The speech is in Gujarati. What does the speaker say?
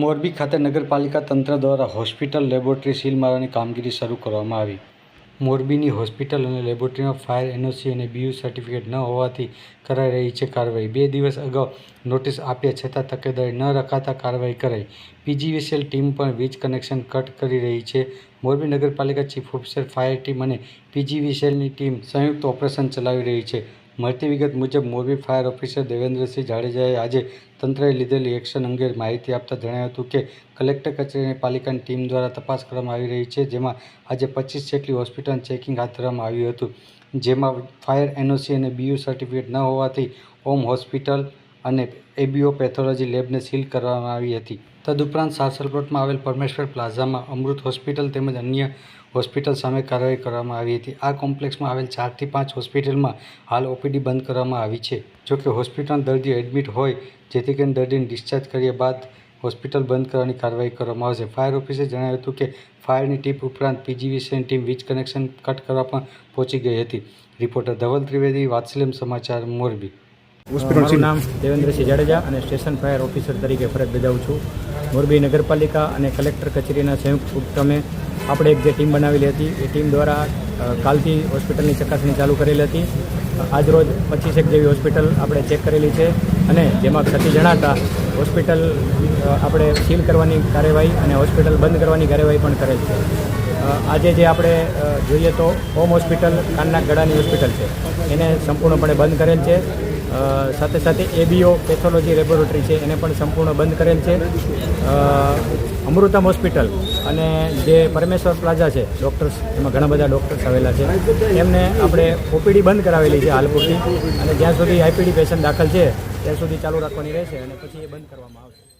મોરબી ખાતે નગરપાલિકા તંત્ર દ્વારા હોસ્પિટલ લેબોરેટરી સીલ મારવાની કામગીરી શરૂ કરવામાં આવી. મોરબીની હોસ્પિટલ અને લેબોરેટરીમાં ફાયર એનઓસી અને બીયુ સર્ટિફિકેટ ન હોવાથી કરાઈ રહી છે કાર્યવાહી. બે દિવસ અગાઉ નોટિસ આપ્યા છતાં તકેદારી ન રખાતા કાર્યવાહી કરાઈ. પીજીવીસીએલ ટીમ પણ વીજ કનેક્શન કટ કરી રહી છે. મોરબી નગરપાલિકા ચીફ ઓફિસર, ફાયર ટીમ અને પીજીવીસીએલની ટીમ સંયુક્ત ઓપરેશન ચલાવી રહી છે. મળતી વિગત મુજબ મોરબી ફાયર ઓફિસર દેવેન્દ્રસિંહ જાડેજાએ આજે તંત્રએ લીધેલી એક્શન અંગે માહિતી આપતા જણાવ્યું હતું કે, કલેક્ટર કચેરી અને પાલિકાની ટીમ દ્વારા તપાસ કરવામાં આવી રહી છે, જેમાં આજે પચીસ જેટલી હોસ્પિટલ ચેકિંગ હાથ ધરવામાં આવ્યું હતું. જેમાં ફાયર એનઓસી અને બીયુ સર્ટિફિકેટ ન હોવાથી ઓમ હોસ્પિટલ અને એબીઓ પેથોલોજી લેબને સીલ કરવામાં આવી હતી. તદુપરાંત સાસરકોટમાં આવેલ પરમેશ્વર પ્લાઝામાં અમૃત હોસ્પિટલ તેમજ અન્ય હોસ્પિટલ સામે કાર્યવાહી કરવામાં આવી હતી. આ કોમ્પ્લેક્સમાં આવેલ ચારથી પાંચ હોસ્પિટલમાં હાલ ઓપીડી બંધ કરવામાં આવી છે. જોકે હોસ્પિટલ દર્દીઓ એડમિટ હોય, જેથી કરીને દર્દીને ડિસ્ચાર્જ કર્યા બાદ હોસ્પિટલ બંધ કરવાની કાર્યવાહી કરવામાં આવશે. ફાયર ઓફિસે જણાવ્યું હતું કે, ફાયરની ટીમ ઉપરાંત પીજીવીસીની ટીમ વીજ કનેક્શન કટ કરવા પણ પહોંચી ગઈ હતી. રિપોર્ટર ધવલ ત્રિવેદી વાત્સલ્યમ સમાચાર મોરબી. મારું નામ દેવેન્દ્રસિંહ જાડેજા અને સ્ટેશન ફાયર ઓફિસર તરીકે ફરજ બજાવું છું. મોરબી નગરપાલિકા અને કલેક્ટર કચેરીના સંયુક્ત ઉપક્રમે આપણે એક જે ટીમ બનાવેલી હતી એ ટીમ દ્વારા કાલથી હોસ્પિટલની ચકાસણી ચાલુ કરેલી હતી. આજરોજ પચીસેક જેવી હોસ્પિટલ આપણે ચેક કરેલી છે અને જેમાં ક્ષતિ જણાતા હોસ્પિટલ આપણે સીલ કરવાની કાર્યવાહી અને હોસ્પિટલ બંધ કરવાની કાર્યવાહી પણ કરેલ છે. આજે જે આપણે જોઈએ તો હોમ હોસ્પિટલ કાનના ગળાની હોસ્પિટલ છે. એને સંપૂર્ણપણે બંધ કરેલ છે. સાથે સાથે એબીઓ પેથોલોજી લેબોરેટરી છે, એને પણ સંપૂર્ણ બંધ કરેલ છે. અમૃતમ હોસ્પિટલ અને જે પરમેશ્વર પ્લાઝા છે, ડૉક્ટર્સ, એમાં ઘણા બધા ડૉક્ટર્સ આવેલા છે એમને આપણે ઓપીડી બંધ કરાવેલી છે હાલ પૂરતી. અને જ્યાં સુધી આઈપીડી પેશન્ટ દાખલ છે, ત્યાં સુધી ચાલુ રાખવાની રહેશે અને પછી એ બંધ કરવામાં આવશે.